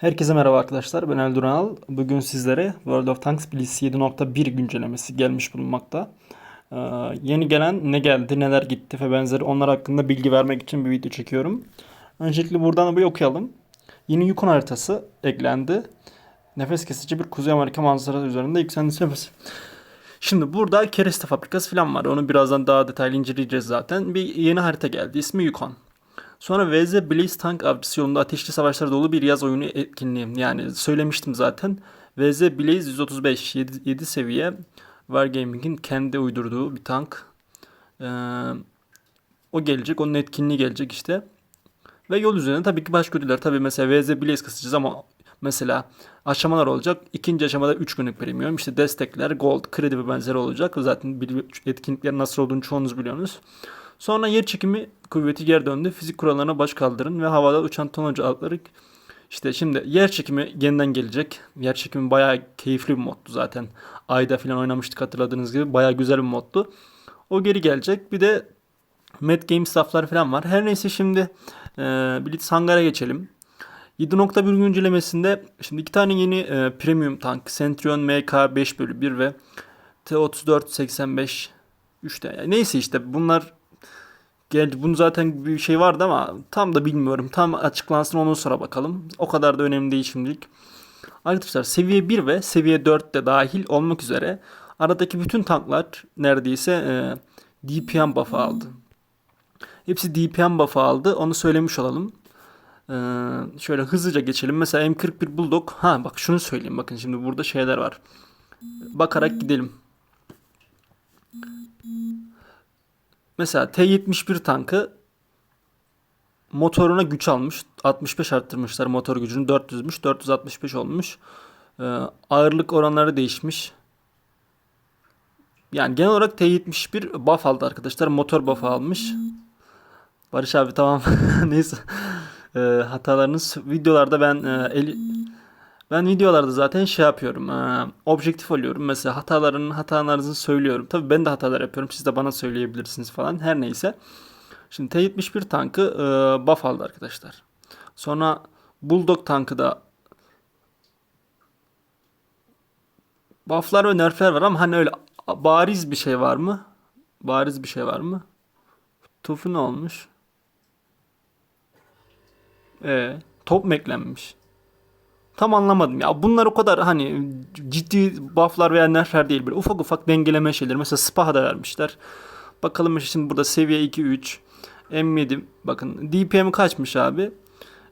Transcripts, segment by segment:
Herkese merhaba arkadaşlar. Ben Eldur Anal. Bugün sizlere World of Tanks Blitz 7.1 güncellemesi gelmiş bulunmakta. Ee, yeni gelen ne geldi, neler gitti ve benzeri onlar hakkında bilgi vermek için bir video çekiyorum. Öncelikle buradan bir okuyalım. Yeni Yukon haritası eklendi. Nefes kesici bir Kuzey Amerika manzarası üzerinde yükselmesi nefes. Şimdi burada kereste fabrikası falan var. Onu birazdan daha detaylı inceleyeceğiz zaten. Bir yeni harita geldi. İsmi Yukon. Sonra VZ Blaze Tank Avcısı yolunda ateşli savaşlar dolu bir yaz oyunu etkinliği. Yani söylemiştim zaten. VZ Blaze 135 7, 7 seviye Wargaming'in kendi uydurduğu bir tank. Ee, o gelecek. Onun etkinliği gelecek işte. Ve yol üzerinde tabii ki başka ödüller. Tabii mesela VZ Blaze kısacağız ama mesela aşamalar olacak. İkinci aşamada 3 günlük premium. İşte destekler, gold, kredi ve benzeri olacak. Zaten etkinliklerin nasıl olduğunu çoğunuz biliyorsunuz. Sonra yer çekimi kuvveti geri döndü. Fizik kurallarına baş kaldırın ve havada uçan tonacı atları işte şimdi yer çekimi yeniden gelecek. Yer çekimi bayağı keyifli bir moddu zaten. Ayda falan oynamıştık hatırladığınız gibi. Bayağı güzel bir moddu. O geri gelecek. Bir de Mad Game stafflar falan var. Her neyse şimdi e, Blitz Hangar'a geçelim. 7.1 güncellemesinde şimdi iki tane yeni e, premium tank Centurion MK 5 bölü 1 ve T34 85 3 yani neyse işte bunlar geldi. Bunun zaten bir şey vardı ama tam da bilmiyorum. Tam açıklansın ondan sonra bakalım. O kadar da önemli değil şimdilik. Arkadaşlar seviye 1 ve seviye 4 de dahil olmak üzere aradaki bütün tanklar neredeyse e, DPM buff'ı aldı. Hepsi DPM buff'ı aldı. Onu söylemiş olalım. Ee, şöyle hızlıca geçelim. Mesela M41 Bulldog. Ha bak şunu söyleyeyim. Bakın şimdi burada şeyler var. Bakarak gidelim. Mesela T71 tankı motoruna güç almış. 65 arttırmışlar motor gücünü. 400'müş. 465 olmuş. Ee, ağırlık oranları değişmiş. Yani genel olarak T71 buff aldı arkadaşlar. Motor buff almış. Barış abi tamam. Neyse. Ee, hatalarınız videolarda ben e, el, ben videolarda zaten şey yapıyorum. E, objektif oluyorum. Mesela hataların hatalarınızı söylüyorum. Tabii ben de hatalar yapıyorum. Siz de bana söyleyebilirsiniz falan. Her neyse. Şimdi T-71 tankı e, buff aldı arkadaşlar. Sonra Bulldog tankı da bufflar ve nerfler var ama hani öyle bariz bir şey var mı? Bariz bir şey var mı? Tufu ne olmuş? Ee, top mu eklenmiş? Tam anlamadım ya. Bunlar o kadar hani ciddi bufflar veya nerfler değil. Böyle ufak ufak dengeleme şeyler. Mesela Spaha da vermişler. Bakalım şimdi burada seviye 2 3 M7 bakın DPM kaçmış abi?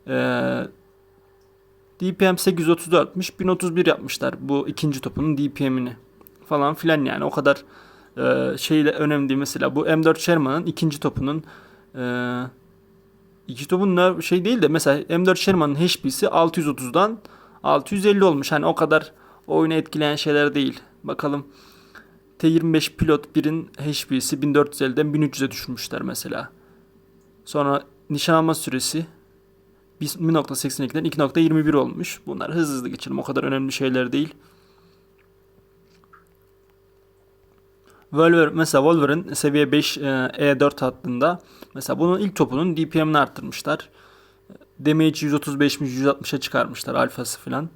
Ee, DPM 834'müş. 1031 yapmışlar bu ikinci topunun DPM'ini falan filan yani o kadar e, şeyle önemli değil. Mesela bu M4 Sherman'ın ikinci topunun e, iki topun şey değil de mesela M4 Sherman'ın HP'si 630'dan 650 olmuş. Hani o kadar oyunu etkileyen şeyler değil. Bakalım T25 Pilot 1'in HP'si 1450'den 1300'e düşürmüşler mesela. Sonra nişan alma süresi 1.82'den 2.21 olmuş. Bunlar hızlı hızlı geçelim. O kadar önemli şeyler değil. Wolver, mesela Wolverine seviye 5 e, E4 hattında mesela bunun ilk topunun DPM'ini arttırmışlar. Damage 135'miş 160'a çıkarmışlar alfası falan.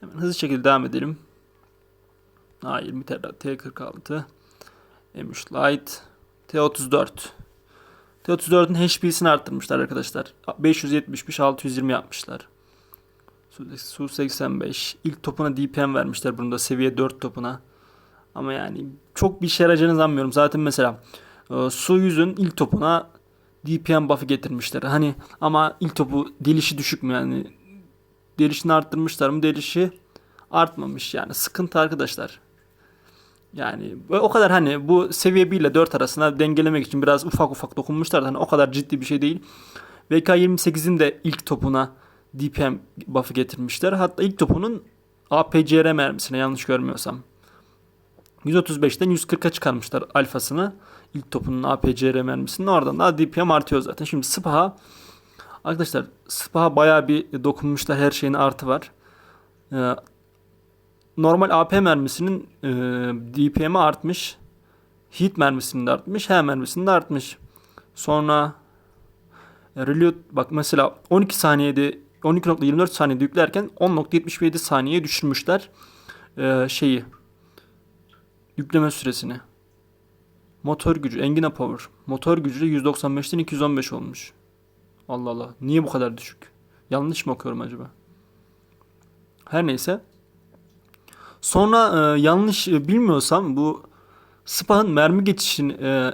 Hemen hızlı şekilde devam edelim. A20 T46 M3 Lite T34 T34'ün HP'sini arttırmışlar arkadaşlar. 570'miş 620 yapmışlar. Su 85 ilk topuna DPM vermişler bunu da seviye 4 topuna. Ama yani çok bir işe yarayacağını sanmıyorum. Zaten mesela e, Su 100'ün ilk topuna DPM buff'ı getirmişler. Hani ama ilk topu delişi düşük mü yani? Delişini arttırmışlar mı? Delişi artmamış yani. Sıkıntı arkadaşlar. Yani o kadar hani bu seviye 1 ile 4 arasında dengelemek için biraz ufak ufak dokunmuşlar da hani o kadar ciddi bir şey değil. VK28'in de ilk topuna DPM buff'ı getirmişler. Hatta ilk topunun APCR mermisine yanlış görmüyorsam. 135'ten 140'a çıkarmışlar alfasını. İlk topunun APCR mermisinin oradan da DPM artıyor zaten. Şimdi Spaha arkadaşlar Spaha bayağı bir dokunmuşlar her şeyin artı var. Ee, normal AP mermisinin e, DPM'i artmış. Hit mermisinin de artmış. H mermisinin de artmış. Sonra e, Reload bak mesela 12 saniyede 12.24 saniyede yüklerken 10.77 saniyeye düşürmüşler e, şeyi yükleme süresini. Motor gücü Engine Power. Motor gücü de 195'ten 215 olmuş. Allah Allah. Niye bu kadar düşük? Yanlış mı okuyorum acaba? Her neyse. Sonra e, yanlış e, bilmiyorsam bu Spah'ın mermi geçişini e,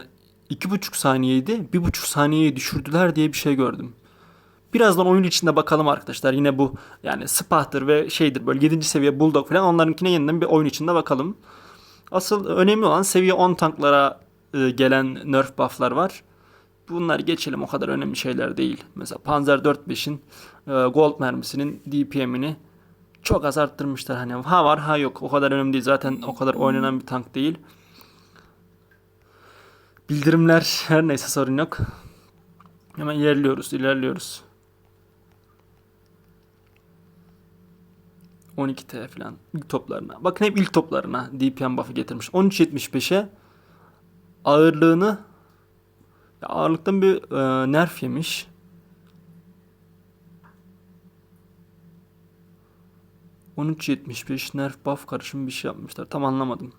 2,5 saniyeydi. 1,5 saniyeye düşürdüler diye bir şey gördüm. Birazdan oyun içinde bakalım arkadaşlar. Yine bu yani Spah'tır ve şeydir böyle 7. seviye Bulldog falan onlarınkine yeniden bir oyun içinde bakalım. Asıl önemli olan seviye 10 tanklara e, gelen nerf buff'lar var. Bunları geçelim o kadar önemli şeyler değil. Mesela Panzer 4.5'in e, Gold mermisinin DPM'ini çok az arttırmışlar. Hani ha var ha yok. O kadar önemli değil. Zaten o kadar oynanan bir tank değil. Bildirimler her neyse sorun yok. Hemen ilerliyoruz, ilerliyoruz. 12T falan ilk toplarına. Bakın hep ilk toplarına DPM buff'ı getirmiş. 13.75'e ağırlığını ağırlıktan bir e, nerf yemiş. ...13.75 nerf buff karışımı bir şey yapmışlar. Tam anlamadım.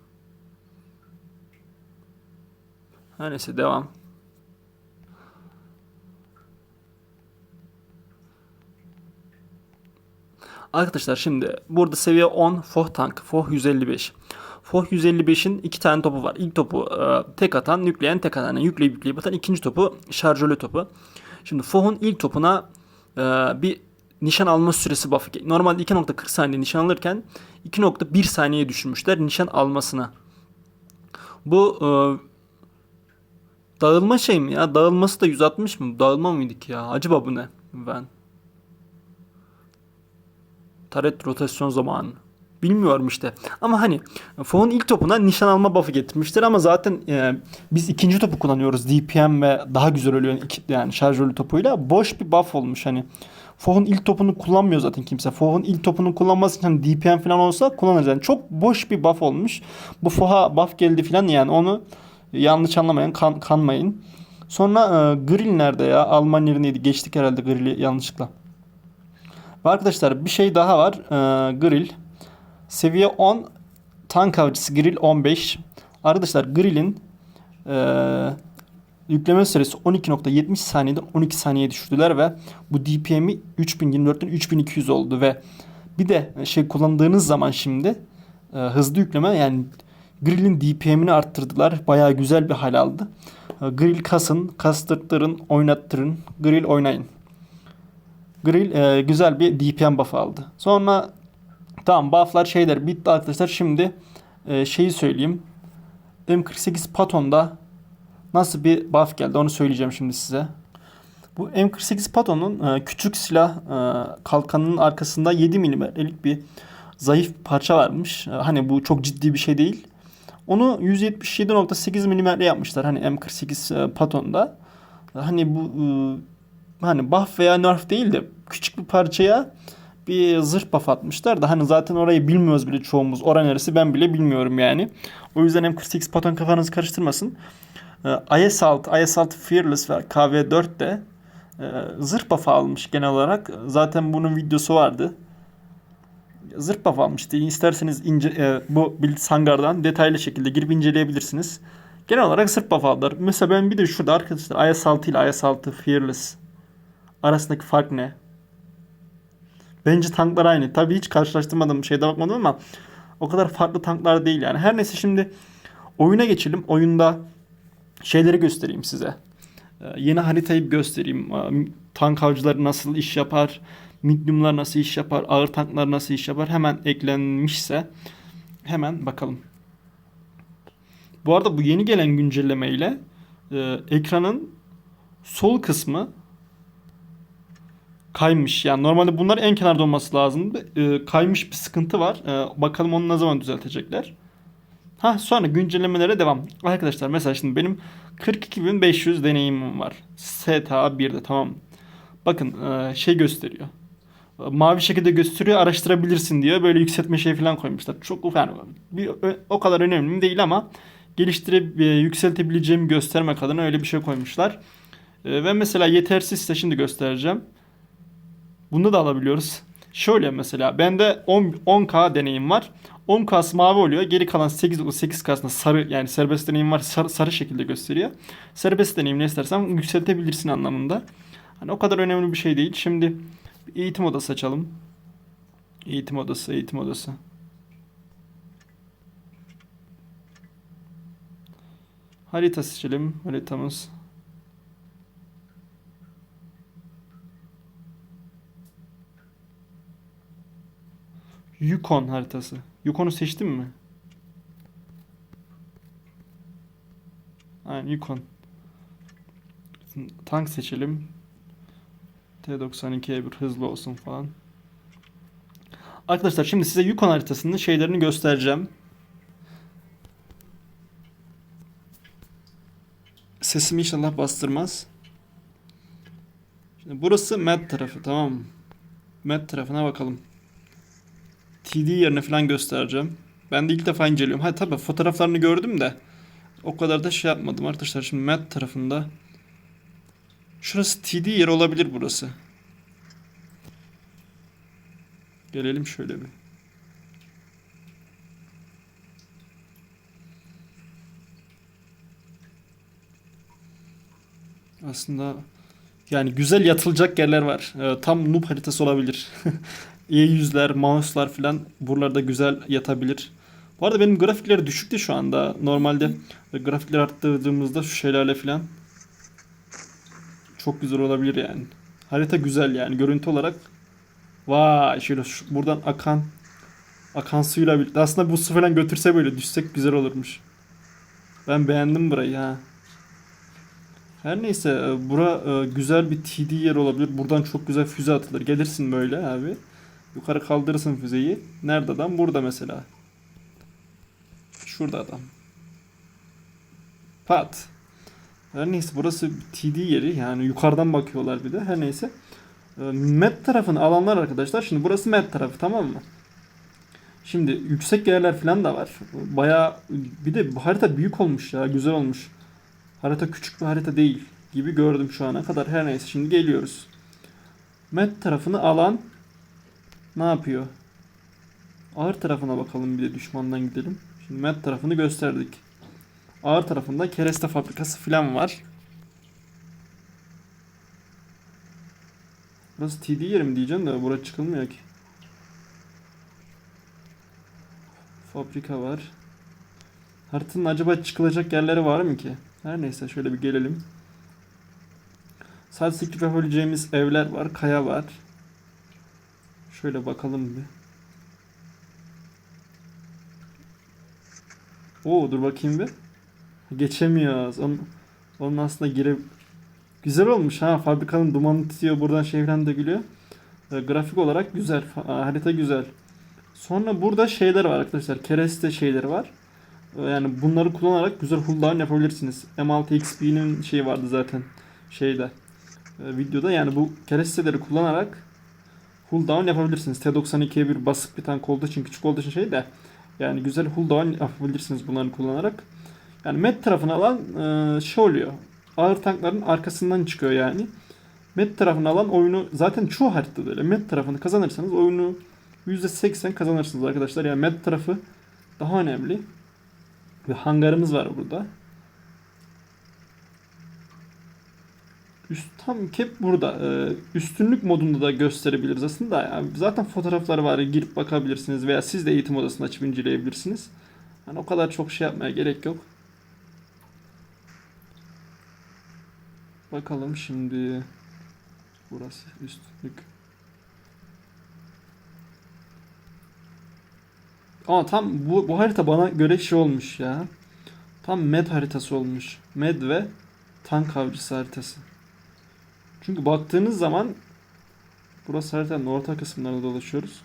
Her neyse devam. Arkadaşlar şimdi burada seviye 10 Foh tank. Foh 155. Foh 155'in iki tane topu var. İlk topu e, tek atan, yükleyen tek atan. Yani yükleyip yükleyip atan. ikinci topu şarjörlü topu. Şimdi Foh'un ilk topuna e, bir nişan alma süresi buff'ı. Normalde 2.40 saniye nişan alırken 2.1 saniyeye düşürmüşler nişan almasına. Bu e, dağılma şey mi ya? Dağılması da 160 mı? Dağılma mıydık ya? Acaba bu ne? Ben. Taret rotasyon zamanı. Bilmiyorum işte. Ama hani Foh'un ilk topuna nişan alma buff'ı getirmiştir ama zaten e, biz ikinci topu kullanıyoruz. DPM ve daha güzel ölüyor yani şarjörlü topuyla. Boş bir buff olmuş hani. Foh'un ilk topunu kullanmıyor zaten kimse. Foh'un ilk topunu kullanması için hani DPM falan olsa kullanırız. Yani çok boş bir buff olmuş. Bu Foh'a buff geldi falan yani onu yanlış anlamayın, kan, kanmayın. Sonra e, grill nerede ya? Alman yerindeydi. Geçtik herhalde grill'i yanlışlıkla. Arkadaşlar bir şey daha var. E, grill. Seviye 10 tank avcısı grill 15. Arkadaşlar grill'in e, yükleme süresi 12.70 saniyeden 12 saniyeye düşürdüler ve bu DPM'i 3024'ten 3200 oldu ve bir de şey kullandığınız zaman şimdi e, hızlı yükleme yani grill'in DPM'ini arttırdılar. Bayağı güzel bir hal aldı. E, grill kasın, kastırttırın, oynattırın, grill oynayın. Grill e, güzel bir DPM buff aldı. Sonra tamam bufflar şeyler bitti arkadaşlar. Şimdi e, şeyi söyleyeyim. M48 Patton'da nasıl bir buff geldi onu söyleyeceğim şimdi size. Bu M48 Patton'un e, küçük silah e, kalkanının arkasında 7 mm'lik bir zayıf parça varmış. E, hani bu çok ciddi bir şey değil. Onu 177.8 mm yapmışlar hani M48 e, Patton'da. Hani bu e, hani buff veya nerf değil de küçük bir parçaya bir zırh buff atmışlar da hani zaten orayı bilmiyoruz bile çoğumuz. Oran neresi ben bile bilmiyorum yani. O yüzden M48 Patton kafanızı karıştırmasın. Ee, IS-6, IS-6 Fearless ve KV-4 de e, zırh buff almış genel olarak. Zaten bunun videosu vardı. Zırh buff almıştı. İsterseniz ince, e, bu Blitz hangardan detaylı şekilde girip inceleyebilirsiniz. Genel olarak zırh buff aldılar. Mesela ben bir de şurada arkadaşlar IS-6 ile IS-6 Fearless arasındaki fark ne? Bence tanklar aynı. Tabii hiç karşılaştırmadım şeyde bakmadım ama o kadar farklı tanklar değil yani. Her neyse şimdi oyuna geçelim. Oyunda şeyleri göstereyim size. Ee, yeni haritayı göstereyim. Ee, tank avcıları nasıl iş yapar, mediumlar nasıl iş yapar, ağır tanklar nasıl iş yapar hemen eklenmişse hemen bakalım. Bu arada bu yeni gelen güncelleme ile e, ekranın sol kısmı kaymış. Yani normalde bunlar en kenarda olması lazımdı. E, kaymış bir sıkıntı var. E, bakalım onu ne zaman düzeltecekler. Ha sonra güncellemelere devam. Arkadaşlar mesela şimdi benim 42.500 deneyimim var. STA 1'de tamam. Bakın e, şey gösteriyor. Mavi şekilde gösteriyor araştırabilirsin diyor. Böyle yükseltme şey falan koymuşlar. Çok yani bir, o kadar önemli değil ama geliştirip e, yükseltebileceğimi göstermek adına öyle bir şey koymuşlar. E, ve mesela yetersizse şimdi göstereceğim. Bunda da alabiliyoruz. Şöyle mesela bende 10, 10K deneyim var. 10K'sı mavi oluyor. Geri kalan 8.8K'sında sarı yani serbest deneyim var sarı, sarı şekilde gösteriyor. Serbest deneyim ne istersen yükseltebilirsin anlamında. Hani o kadar önemli bir şey değil. Şimdi eğitim odası açalım. Eğitim odası, eğitim odası. Harita seçelim. Haritamız. Yukon haritası. Yukon'u seçtin mi? Aynen Yukon. Tank seçelim. T92'ye bir hızlı olsun falan. Arkadaşlar şimdi size Yukon haritasının şeylerini göstereceğim. Sesimi inşallah bastırmaz. Şimdi burası Med tarafı tamam mı? Med tarafına bakalım. TD yerini falan göstereceğim. Ben de ilk defa inceliyorum. Ha tabii fotoğraflarını gördüm de o kadar da şey yapmadım arkadaşlar. Şimdi Med tarafında Şurası TD yeri olabilir burası. Gelelim şöyle bir. Aslında yani güzel yatılacak yerler var. Ee, tam noob haritası olabilir. İyi yüzler, mouse'lar falan buralarda güzel yatabilir. Bu arada benim grafikleri düşüktü şu anda. Normalde grafikleri arttırdığımızda şu şeylerle falan çok güzel olabilir yani. Harita güzel yani görüntü olarak. Vay şöyle şu, buradan akan akan suyla birlikte. Aslında bu su falan götürse böyle düşsek güzel olurmuş. Ben beğendim burayı ha. Her neyse e, bura e, güzel bir TD yer olabilir. Buradan çok güzel füze atılır. Gelirsin böyle abi. Yukarı kaldırırsın füzeyi. Nerede adam? Burada mesela. Şurada adam. Pat. Her neyse burası TD yeri. Yani yukarıdan bakıyorlar bir de. Her neyse. E, Met tarafını alanlar arkadaşlar. Şimdi burası Met tarafı tamam mı? Şimdi yüksek yerler falan da var. Baya bir de harita büyük olmuş ya. Güzel olmuş. Harita küçük bir harita değil gibi gördüm şu ana kadar. Her neyse şimdi geliyoruz. Met tarafını alan ne yapıyor? Ağır tarafına bakalım bir de düşmandan gidelim. Şimdi Met tarafını gösterdik. Ağır tarafında kereste fabrikası falan var. Burası TD yeri mi diyeceğim de buraya çıkılmıyor ki. Fabrika var. Haritanın acaba çıkılacak yerleri var mı ki? Her neyse şöyle bir gelelim. Sadece siktir yapabileceğimiz evler var. Kaya var. Şöyle bakalım bir. Oo dur bakayım bir. Geçemiyoruz. Onun, onun aslında girip güzel olmuş ha. Fabrikanın dumanı tutuyor. Buradan şey falan da gülüyor. E, grafik olarak güzel. Harita güzel. Sonra burada şeyler var arkadaşlar. Kereste şeyleri var. E, Yani bunları kullanarak güzel hulldown yapabilirsiniz. M6XP'nin şeyi vardı zaten şeyde e, videoda. Yani bu keresteleri kullanarak hulldown yapabilirsiniz. T92'ye bir basık bir tank olduğu için küçük olduğu için şey de yani güzel hulldown yapabilirsiniz bunları kullanarak. Yani Met tarafını alan e, şey oluyor. Ağır tankların arkasından çıkıyor yani. Met tarafını alan oyunu zaten çoğu haritada öyle. Met tarafını kazanırsanız oyunu %80 kazanırsınız arkadaşlar. Yani Met tarafı daha önemli. Ve hangarımız var burada. Üst, tam hep burada. Ee, üstünlük modunda da gösterebiliriz aslında. Yani zaten fotoğrafları var. Girip bakabilirsiniz veya siz de eğitim odasını açıp inceleyebilirsiniz. Yani o kadar çok şey yapmaya gerek yok. Bakalım şimdi. Burası üstlük. Ama tam bu, bu harita bana göre şey olmuş ya. Tam med haritası olmuş. Med ve tank avcısı haritası. Çünkü baktığınız zaman burası haritanın orta kısımlarında dolaşıyoruz.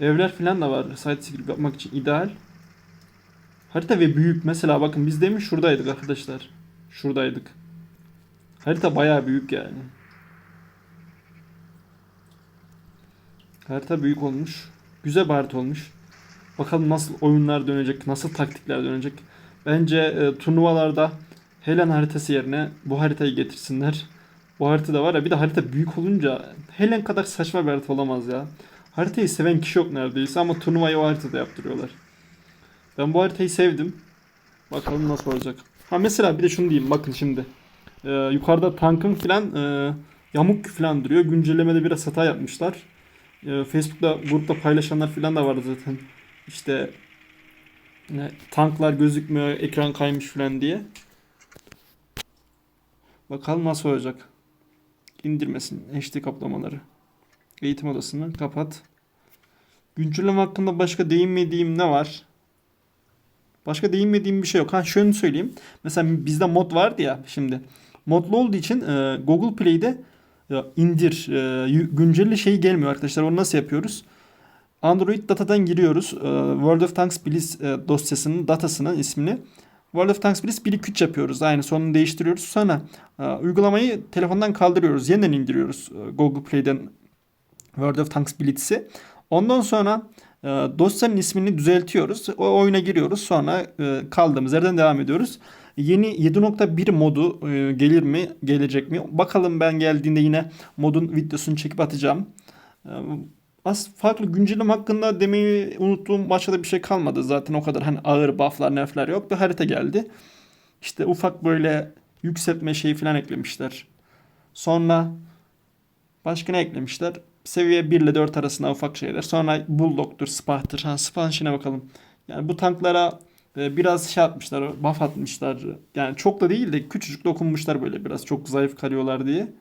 Evler falan da var. Script yapmak için ideal. Harita ve büyük. Mesela bakın biz demin şuradaydık arkadaşlar. Şuradaydık. Harita bayağı büyük yani. Harita büyük olmuş. Güzel bir harita olmuş. Bakalım nasıl oyunlar dönecek, nasıl taktikler dönecek. Bence e, turnuvalarda Helen haritası yerine bu haritayı getirsinler. Bu haritada var ya bir de harita büyük olunca Helen kadar saçma bir harita olamaz ya. Haritayı seven kişi yok neredeyse ama turnuvayı o haritada yaptırıyorlar. Ben bu haritayı sevdim. Bakalım nasıl olacak. Ha mesela bir de şunu diyeyim bakın şimdi. Ee, yukarıda tankın filan e, yamuk filan duruyor. Güncellemede biraz hata yapmışlar. Ee, Facebook'ta grupta paylaşanlar filan da vardı zaten. İşte ne, tanklar gözükmüyor, ekran kaymış filan diye. Bakalım nasıl olacak. İndirmesin HD kaplamaları. Eğitim odasını kapat. Güncelleme hakkında başka değinmediğim ne var? Başka değinmediğim bir şey yok. Ha şunu söyleyeyim. Mesela bizde mod vardı ya şimdi. Modlu olduğu için e, Google Play'de e, indir e, güncelli şey gelmiyor arkadaşlar. Onu nasıl yapıyoruz? Android datadan giriyoruz. E, World of Tanks Bliss e, dosyasının datasının ismini World of Tanks Bliss 1-2-3 yapıyoruz. Aynı sonunu değiştiriyoruz. Sonra e, uygulamayı telefondan kaldırıyoruz. Yeniden indiriyoruz e, Google Play'den World of Tanks Blitz'i. Ondan sonra e, dosyanın ismini düzeltiyoruz. O oyuna giriyoruz. Sonra kaldığımız yerden devam ediyoruz. Yeni 7.1 modu gelir mi, gelecek mi? Bakalım ben geldiğinde yine modun videosunu çekip atacağım. Az farklı güncelleme hakkında demeyi unuttuğum başka da bir şey kalmadı. Zaten o kadar hani ağır bufflar, nerfler yok. Bir harita geldi. İşte ufak böyle yükseltme şeyi falan eklemişler. Sonra başka ne eklemişler? Seviye 1 ile 4 arasında ufak şeyler. Sonra Bulldog'dur, Spah'tır. Ha, Spah'ın işine bakalım. Yani bu tanklara e, biraz şey atmışlar, buff atmışlar. Yani çok da değil de küçücük dokunmuşlar böyle biraz. Çok zayıf kalıyorlar diye.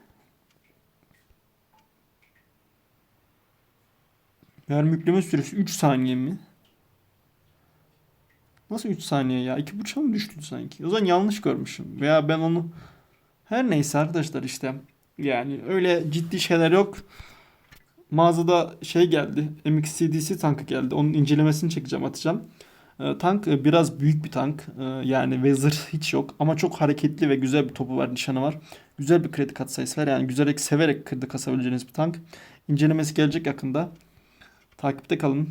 Mermi yükleme süresi 3 saniye mi? Nasıl 3 saniye ya? 2.5'a mı düştü sanki? O zaman yanlış görmüşüm. Veya ben onu... Her neyse arkadaşlar işte. Yani öyle ciddi şeyler yok. Mağazada şey geldi. MXCDC tankı geldi. Onun incelemesini çekeceğim atacağım. Ee, tank e, biraz büyük bir tank. Ee, yani ve hiç yok. Ama çok hareketli ve güzel bir topu var, nişanı var. Güzel bir kredi kat sayısı var. Yani güzel severek kredi kasabileceğiniz bir tank. İncelemesi gelecek yakında. Takipte kalın.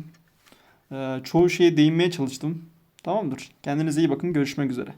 Ee, çoğu şeye değinmeye çalıştım. Tamamdır. Kendinize iyi bakın. Görüşmek üzere.